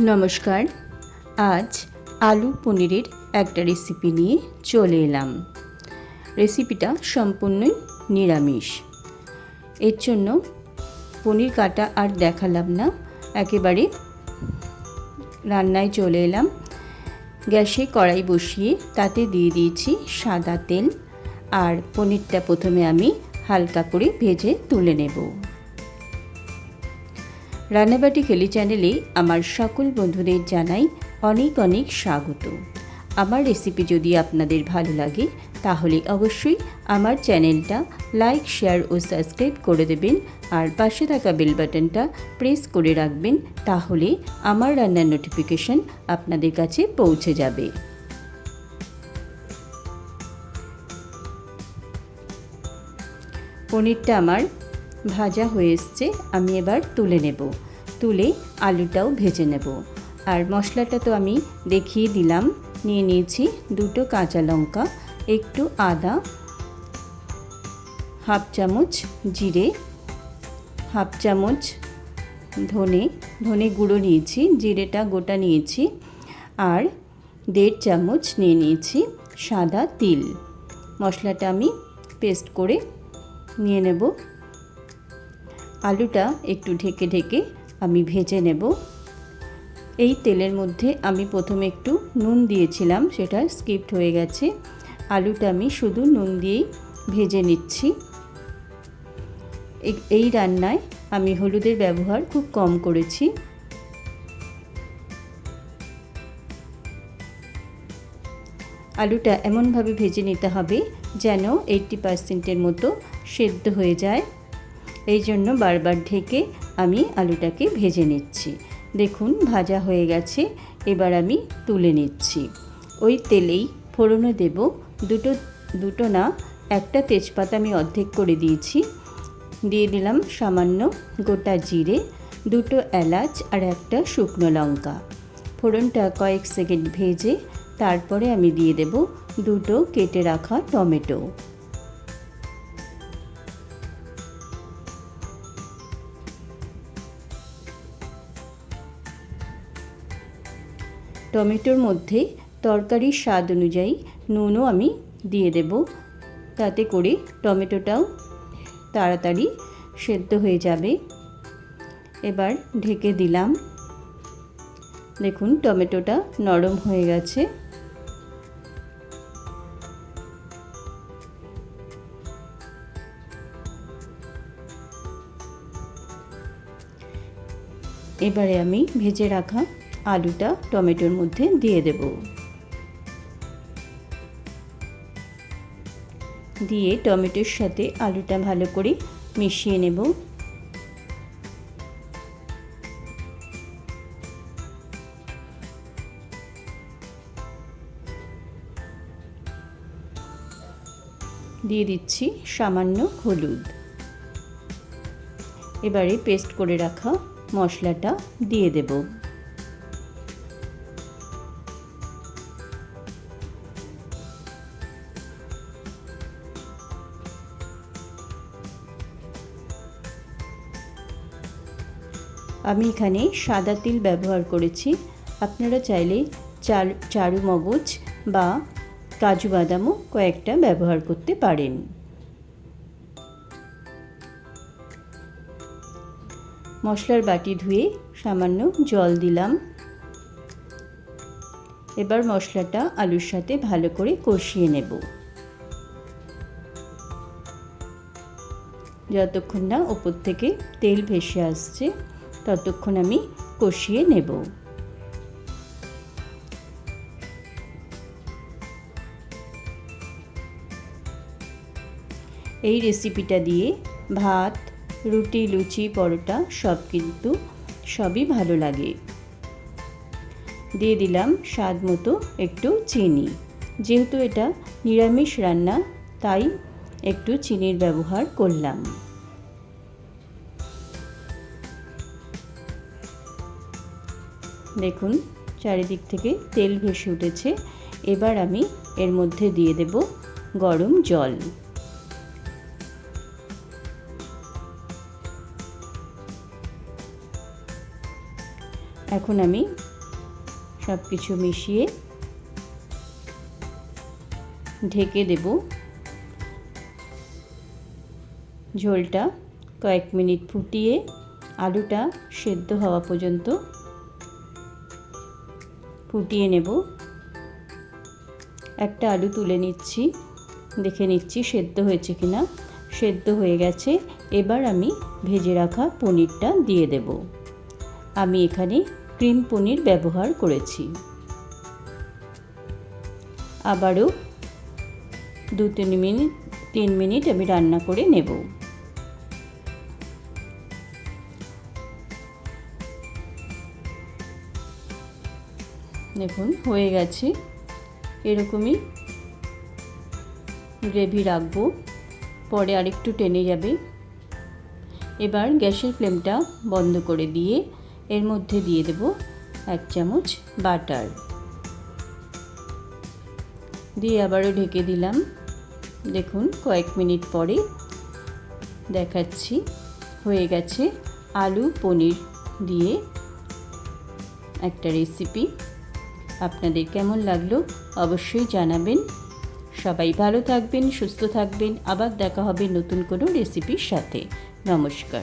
নমস্কার, আজ আলু পনিরের একটা রেসিপি নিয়ে চলে এলাম। রেসিপিটা সম্পূর্ণই নিরামিষ। এর জন্য পনির কাটা আর দেখালাম না, একেবারে রান্নায় চলে এলাম। গ্যাসে কড়াই বসিয়ে তাতে দিয়ে দিয়েছি সাদা তেল, আর পনিরটা প্রথমে আমি হালকা করে ভেজে তুলে নেব। রান্নাবাটি খেলি চ্যানেলে আমার সকল বন্ধুদের জানাই অনেক অনেক স্বাগত। আমার রেসিপি যদি আপনাদের ভালো লাগে, তাহলে অবশ্যই আমার চ্যানেলটা লাইক শেয়ার ও সাবস্ক্রাইব করে দেবেন আর পাশে থাকা বেল বাটনটা প্রেস করে রাখবেন, তাহলে আমার রান্নার নোটিফিকেশন আপনাদের কাছে পৌঁছে যাবে। পনিরটা আমার ভাজা হয়ে এসছে, আমি এবার তুলে নেব। তুলে আলুটাও ভেজে নেব। আর মশলাটা তো আমি দেখিয়ে দিলাম। নিয়ে নিয়েছি দুটো কাঁচা লঙ্কা, একটু আদা, হাফ চামচ জিরে, হাফ চামচ ধনে ধনে গুঁড়ো নিয়েছি, জিরেটা গোটা নিয়েছি, আর দেড় চামচ নিয়ে নিয়েছি সাদা তিল। মশলাটা আমি পেস্ট করে নিয়ে নেব। আলুটা একটু ঢেকে ঢেকে আমি ভেজে নেব। এই তেলের মধ্যে আমি প্রথমে একটু নুন দিয়েছিলাম, সেটা স্কিপড হয়ে গেছে। আলুটা আমি শুধু নুন দিয়েই ভেজে নিচ্ছি। এই রান্নায় আমি হলুদের ব্যবহার খুব কম করেছি। আলুটা এমনভাবে ভেজে নিতে হবে যেন এইটটি পার্সেন্টের মতো সেদ্ধ হয়ে যায়। এই জন্য বারবার ঢেকে আমি আলুটাকে ভেজে নিচ্ছি। দেখুন, ভাজা হয়ে গেছে, এবার আমি তুলে নিচ্ছি। ওই তেলেই ফোড়নে দেব দুটো দুটো না, একটা তেজপাতা আমি অর্ধেক করে দিয়েছি। দিয়ে দিলাম সামান্য গোটা জিরে, দুটো এলাচ আর একটা শুকনো লঙ্কা। ফোড়নটা কয়েক সেকেন্ড ভেজে তারপরে আমি দিয়ে দেব দুটো কেটে রাখা টমেটো। টমেটোর মধ্যে তরকারির স্বাদ অনুযায়ী নুনও আমি দিয়ে দেব। তাতে করে টমেটোটাও তাড়াতাড়ি সেদ্ধ হয়ে যাবে। এবার ঢেকে দিলাম। দেখুন, টমেটোটা নরম হয়ে গেছে। এবারে আমি ভেজে রাখা আলুটা টমেটোর মধ্যে দিয়ে দেব। দিয়ে টমেটোর সাথে আলুটা ভালো করে মিশিয়ে নেব। দিয়ে দিচ্ছি সামান্য হলুদ। এবারে পেস্ট করে রাখা মশলাটা দিয়ে দেব। আমি এখানে সাদা তিল ব্যবহার করেছি। আপনারা চাইলে চার চারু মগজ বা কাজু বাদামও কয়েকটা ব্যবহার করতে পারেন। মশলার বাটি ধুয়ে সামান্য জল দিলাম। এবার মশলাটা আলুর সাথে ভালো করে কষিয়ে নেব। যতক্ষণ না ওপর থেকে তেল ভেসে আসছে ততক্ষণ আমি কষিয়ে নেব। এই রেসিপিটা দিয়ে ভাত, রুটি, লুচি, পরোটা সব কিন্তু সবই ভালো লাগে। দিয়ে দিলাম স্বাদ মতো একটু চিনি। যেহেতু এটা নিরামিষ রান্না, তাই একটু চিনির ব্যবহার করলাম। দেখুন, চারিদিক থেকে তেল ভেসে উঠেছে। এবার আমি এর মধ্যে দিয়ে দেব গরম জল। এখন আমি সব কিছু মিশিয়ে ঢেকে দেব। ঝোলটা কয়েক মিনিট ফুটিয়ে আলুটা সেদ্ধ হওয়া পর্যন্ত ফুটিয়ে নেব। একটা আলু তুলে নিচ্ছি। দেখে নিচ্ছি সেদ্ধ হয়েছে কিনা। সেদ্ধ হয়ে গেছে। এবার আমি ভেজে রাখা পনিরটা দিয়ে দেব। আমি এখানে ক্রিম পনির ব্যবহার করেছি। আবারও দু তিন মিনিট তিন মিনিট আমি রান্না করে নেব। দেখুন, হয়ে গেছে। এরকমই গ্রেভি রাখব, পরে আরেকটু টেনে যাবে। এবার গ্যাসের ফ্লেমটা বন্ধ করে দিয়ে এর মধ্যে দিয়ে দেব এক চামচ বাটার। দিয়ে আবারও ঢেকে দিলাম। দেখুন, কয়েক মিনিট পরে দেখাচ্ছি, হয়ে গেছে আলু পনির দিয়ে একটা রেসিপি আপনাদের কেমন লাগল অবশ্যই জানাবেন। সবাই ভালো থাকবেন, সুস্থ থাকবেন। আবার দেখা হবে নতুন কোনো রেসিপির সাথে। নমস্কার।